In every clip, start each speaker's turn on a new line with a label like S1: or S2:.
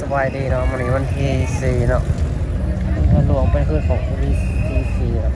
S1: สบายดีเนาะวันนี้วันที่สี่เนาะวัหลวงเป็นคืนของวันที่สี่เนาะ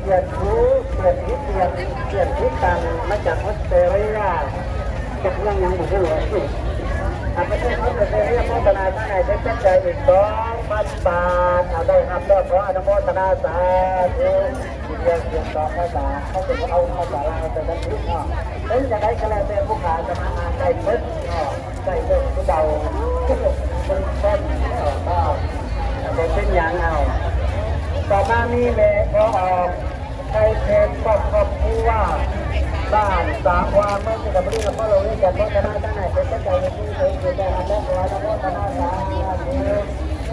S1: เกีย
S2: ร
S1: ติ
S3: รู้เกียรติเกียรติเกียรติตังมาจากออสเตรเลียจะเรื่องยังบุกหลวงสิอาจจะเป็นออสเตรเลียพัฒนาข้างในได้เป็นใจอีกต่อ พันบาทเอาได้ครับแล้วขออนุโมทนาสาธุเรียนเสียงต่อภาษาเขาจะเอาภาษาลาวไปบรรทุกเนาะเป็นจะได้คะแนนเป็นผู้ขาจะมาอ่านได้เพิ่มเนาะได้เพิ่มผู้เดาเป็นต้นเนาะก็เป็นอย่างเอาต่อมามีแม่ขอออกในเพจครอบครอบครัวบ้านสามวาเมื่อที่กับเรื่องพ่อเราเรียกกันว่าคณะท่านไหนเป็นตั้งใจในที่เคยเกิดการและขอและคณะสามวาคือออกคือข้ามาจากแหวนเลยเกิดมาคณะท่านไหนเป็นตั้งใจในที่เคยเกิดการและขอและคณะสาม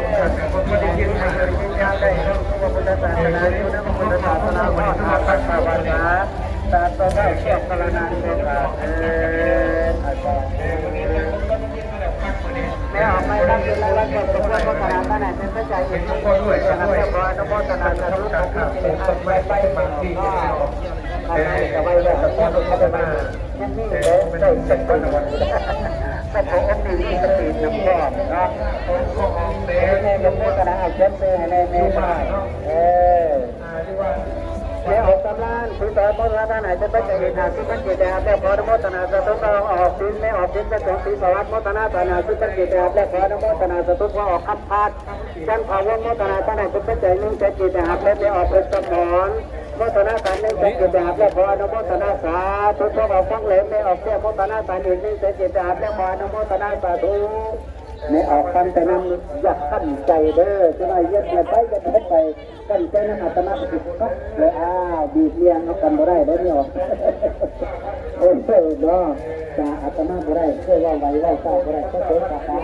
S4: ดการนักวานุโมทนาสาธุแล้วเอาเป็นวัดก็ที่เรื่องการพัฒนาขนาดเป็นปัจจัยที่จะจะแก้วานุโมทนาสาธุรวมตัวเป็นเล็กบ้านกันไทยเด้อขอเป็เรื่องเสน่ห์ของคนเป็นคณะภายในปัจจัยอีกทางมาอยู่นะเป็นสิ่งที่สำคัญที่หลานออกเป็นใหญ่ยอดเลยตัวต่ไปเป็นขนาดใหญ่เป็นผู้นำได้ถึงมาเออการบอกกันผมไม่ได้ยินทางกินยาได้ทั้งพระพุทธศาสนาอยู่นะพระพุทธศาสนาว่าทาปัสสาวะนะต กระดาษเช็ดเลยในแม่ได้เออเดี๋ยวออกตำรานคือตอนมรณะไหนจะไปจะเห็นหาที่พันจิตแอบและขออนโมทนาสตุนออกสินไม่ออกสินจะสงสีสวัสดิ์โมทนาตนาที่พันจิตแอบและขออนโมทนาสตุนว่าออกคำพาดฉันขอวงโมทนาตนาจะไปใจนึ่งจะจิตแอบและไม่ออกเป็นสมอนโมทนาตาหนึ่งจะจิตแอบและขออนโมทนาสาธุพวกออกฟังเลยไม่ออกเสียโมทนาตาหนึ่งจะจิตแอบและขออนโมทนาสาธุ ไม่ออกคำแต่นำอยากขั้นใจเด้อจะได้เย็ดไปจะไปไปขั้นใจนั้นอาตมาติดก็เลยอ้าวบีบเลี้ยงเอากันบ่ได้ได้เนี่ยโอ้ยเนาะจะอาตมาบ่ได้เคยว่าไว้ว่าเศร้าบ่ได้ก็เสียกาตา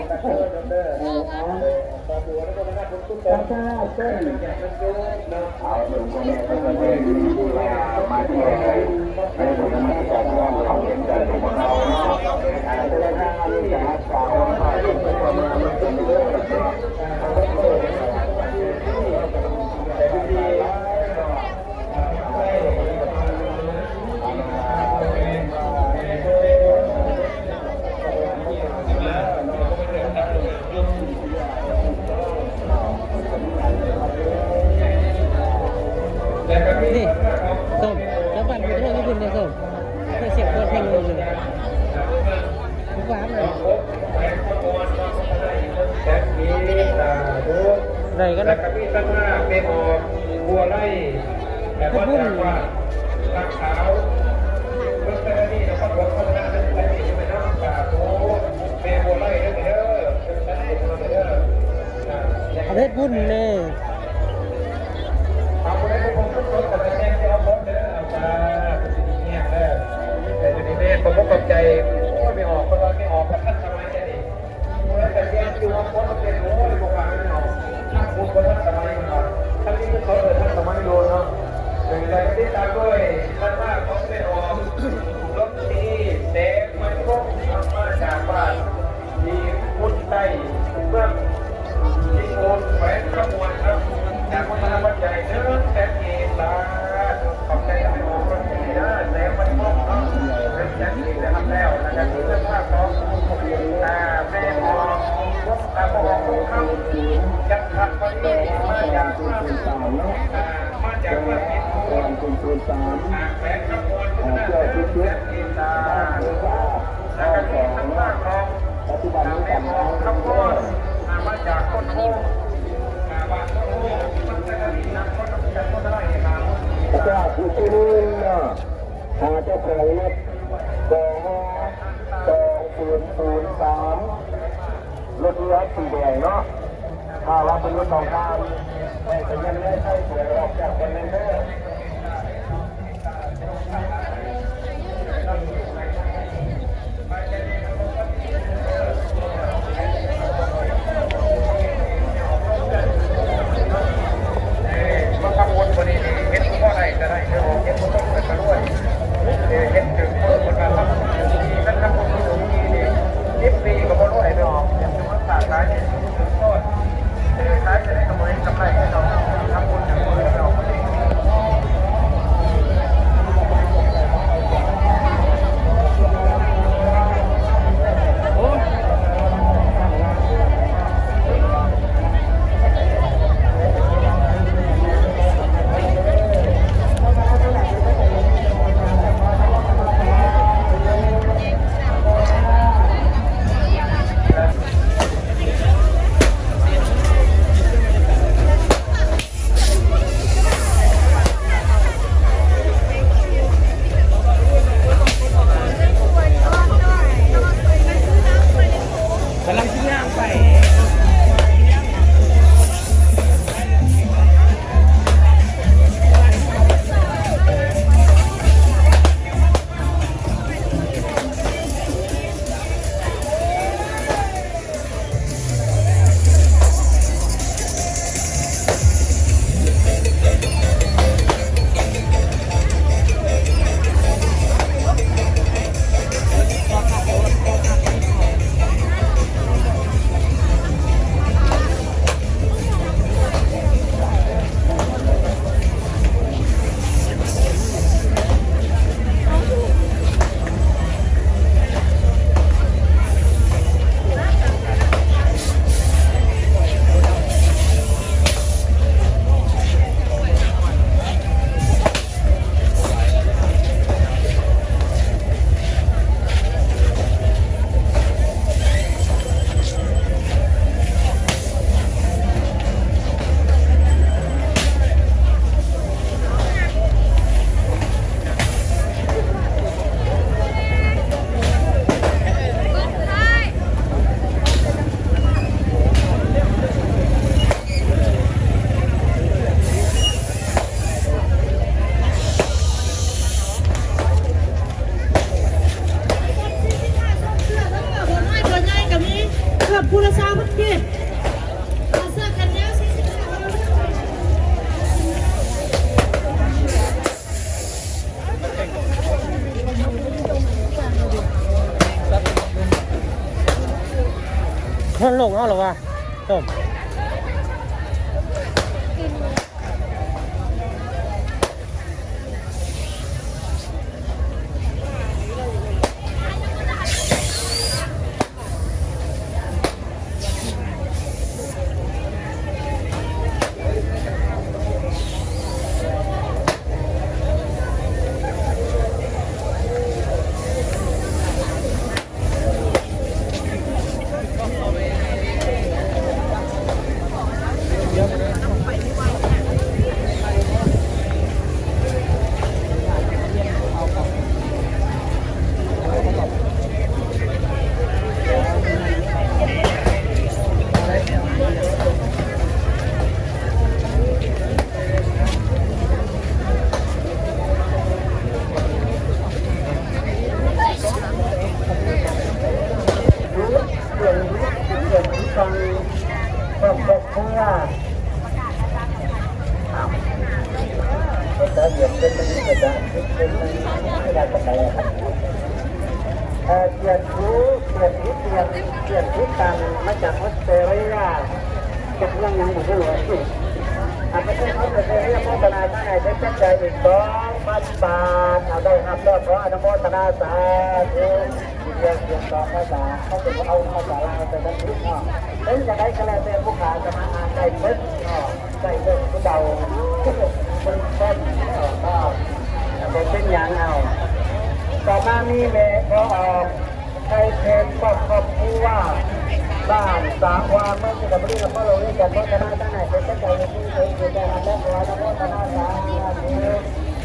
S4: เอออะตาตาเส้นเอาหนึ่งคนแม่ก็จะได้ดูแลมาที่ไหนให้ผมมาจัดการเขาเห็น ตัวเล็กกวแปดศูนย์ศูนย์สามรถเรือสีแดงเนาะถ้ารับเป็นรถสองคันแต่ยังไม่ใช่สวยออกจากคนนั้นเด้อ
S3: กับใคร Tamam. เรียน
S5: ต่อภาษาเขาว่า
S6: เอา
S4: ภาษาลาวไปบรรทุกเนาะถึงจะได้คะแนนเต็มผู้ขาจะมาอ่านใด้เพิ่มเนาะใด้เพิ่มผู้เดาทุกคนเพิ่มเนาะก็เป็นเส้ยางเอา
S3: ต่อมามีเมฆพอออกใครเพนก็ขอบคุยว่าบ้านสามวาเมื่อกี้กับพี่กับพ่อเราเรียกกันว่าจะมาตั้งไหนเป็นเจ้าใจที่เคยอยู่ในนั้นแม่วขอรับว่าจะมาตั้งไหน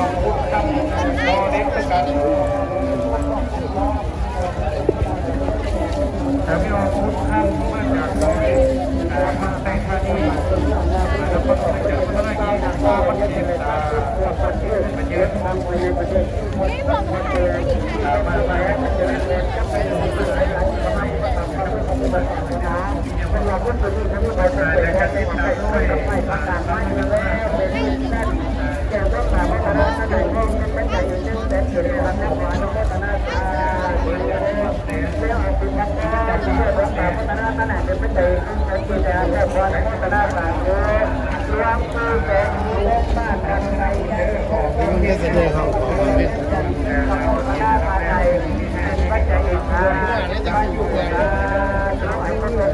S3: อก
S4: พุทธคำรอเด็กด้วยกันแต่ไม่ออกพุทธคำมาจากรอเด็กมาแต่งมาดีแล้วก็จะเจอพนักงานว่ามันเสียตามันเยอะทำไปในประเทศมามามาจะได้เรียนกับไปดูอะไรทำไมก็ทำมาเพื่อความเป็นธรรมนะเป็นเราก็จะมีทั้งหมดแต่การติดตามด้วย
S3: ไม่ประกาศไม่แล้วเป็นแค่แก่รักษาวัฒนธรรมในห้องเป็นใจอยู่เช่นแต่เกิดในวันนั้นวันนั้นวัฒนธรรมไม่เอาเป็นนักการเชื่อรักษาวัฒนธรรมเป็นเป็นใจเป็นใจแต่พอในวัฒนธรรมเออรวมมือแก่มีเล่นบ้านกันในเออของเป็นเสน่ห์ของของเป็นวัฒนธรรมไทยเป็นใจอีกครั้งมาอยู่กัน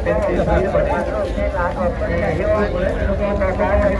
S3: เป็นที่ที่สุดในโลกในหลายประเทศเยอะเลยทุกคนต่อ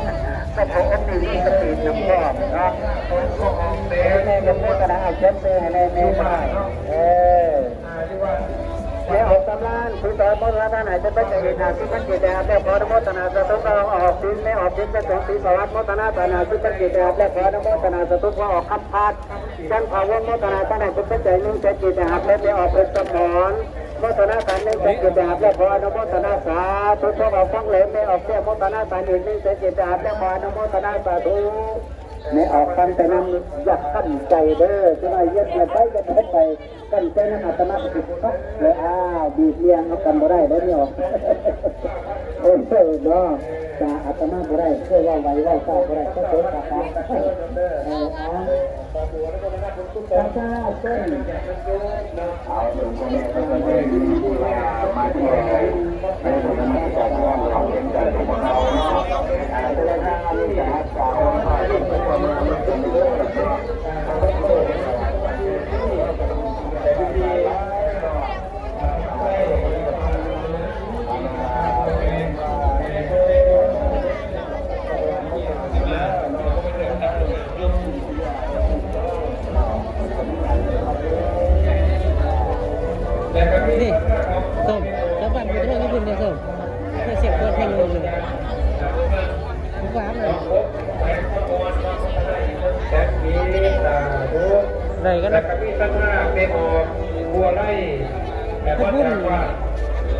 S3: เป็นรัฐบาลได้เป็นผู้นำได้เป็นมาของเออเป็นการบอกว่ามไม่ได้ยินมาเลยที่จะได้รู้ว่าพุทธศาสนาอยู่นะพุทธศาสนาว่าทำภาษาศาสตร์ได้เชื่อพลังงานเป็นบาเอออาจารย์แม่ออกไม่รับเป็นแล้วก็สมมติว่าขนาดเป็นพระใจเห็นทุกคนด้วยขนาดเรียบร้อยนโมตนาสาธุสาธุเป็นอับางทีก็อะไรจะไปแบบตะโกนเข้าไปมายังนี่ได้เสร็จก่อนวันนี้แต่ของอันนี้มีสติน้ำพอกนะในในนโมตนาเอาเช็ดไปในในมาเออแม่ออกตำรานสุตมรณะไหนจะเป็นเหตุนาสุปัจเจตแม่พอนมตนาสตุกออกดินแม่ออกดินเป็นสองสีสวัสดิ์มตนาตนาสุปัจเจตแม่พอนมตนาสตุกว่าออกคำพาดจันภาวโมตนาตนาสุปัจเจนุ่งเจจิตหาแม่ออกเป็นสมอน โมตนาตันนึ่งเจจิตหาแม่พอนุโมทนาสาธุทวฟังเหลมไม่ออกแม่โมตนาสารอื่นึ่งเจจิตหาแม่พอนุโมทนาสาธุไม่ออกกันแต่นำอยากขั้นใจเด้อจะมาเย็ดมาไปจะไปไปกันใจนั้นอาตมาติดปั๊บเลยอ้าวบีบเลี้ยงเอากันบ่ได้ได้ไม่ออก โอ้โหเนาะจะอาตมาบ่ได้เพื่อว่าไว้ว่าเศร้าบ่ได้ก็เกิดกับการเอออะตาตาเส้น
S4: เอาหนึ่งคนนี้ก็จะได้มาที่ไหนในสถานการณ์ของเราเห็นใจของเรา
S3: อาจจะได้ทางนี้จะหาสาวมาที่เป็นความมันเป็นเรื่
S1: นี่ส้มแล้วบ้านกูจะโทษที่คุณเนี่ยส้มเพื่อเสียบคนเพลงงงเลยกูฟ้าเลยได้ก็
S4: แล้
S1: นะ
S4: วก็มีตั้งหน้าเป็นออกบัวไล่แต่ว่าจากว่า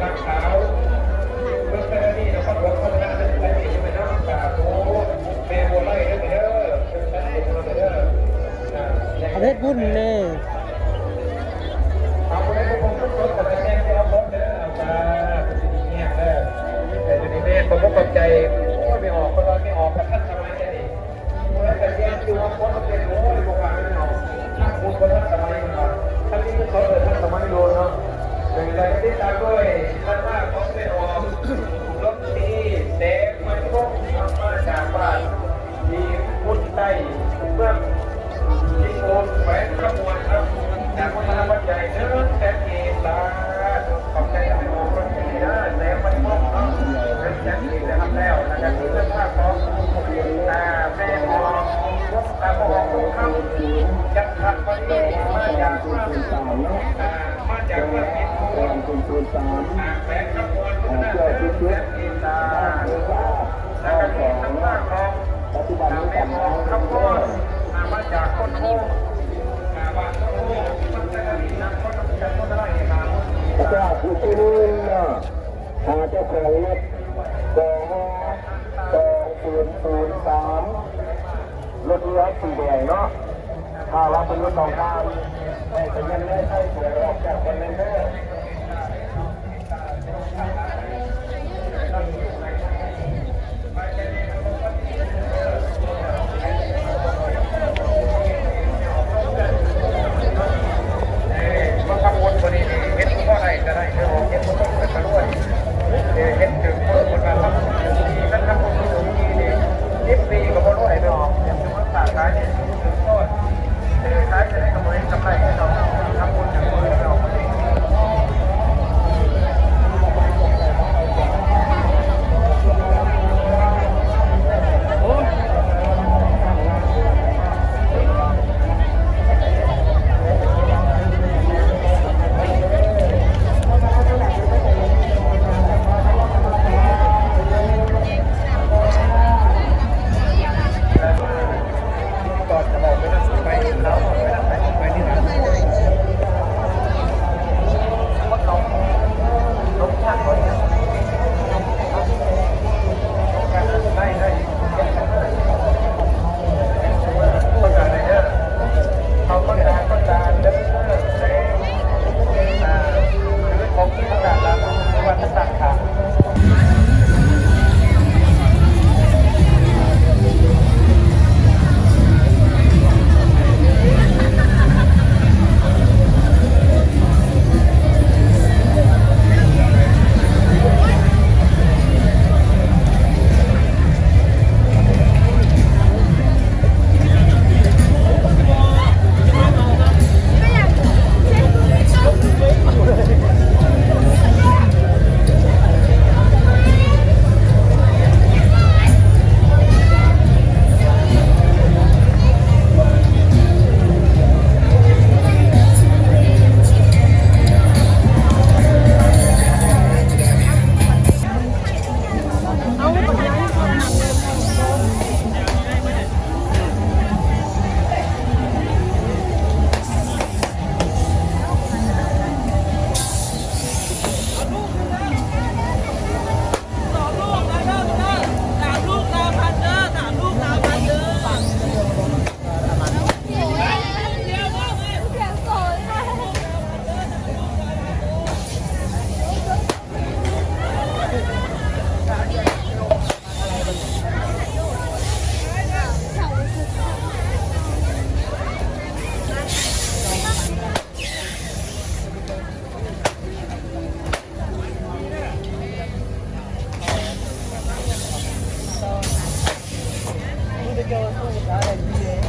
S4: ตักขาวเมื่อกี้นี่นะครับผมคนนั้นเป็นอะไรที่ไม่น้ำตาโตแม่บัวไล่เด้อเด้อเป็นชั้นเด็กมาเด้อ
S1: เอาเพชรบุญเลย
S4: ผมก็ตกใจโอ้ยไม่ออกคนเราไม่ออกกับท่านทำไมเนี่ยนี่แล้วแต่เรียนอยู่ว่าคนมันเป็นโอ้ยบอกว่าไม่ออกคุณคนท่านทำไมไม่ออกท่านนี้ก็เขาเออท่านสมัยโดนเนาะเป็นอะไรที่ตามด้วยท่านมาก
S3: Yeah.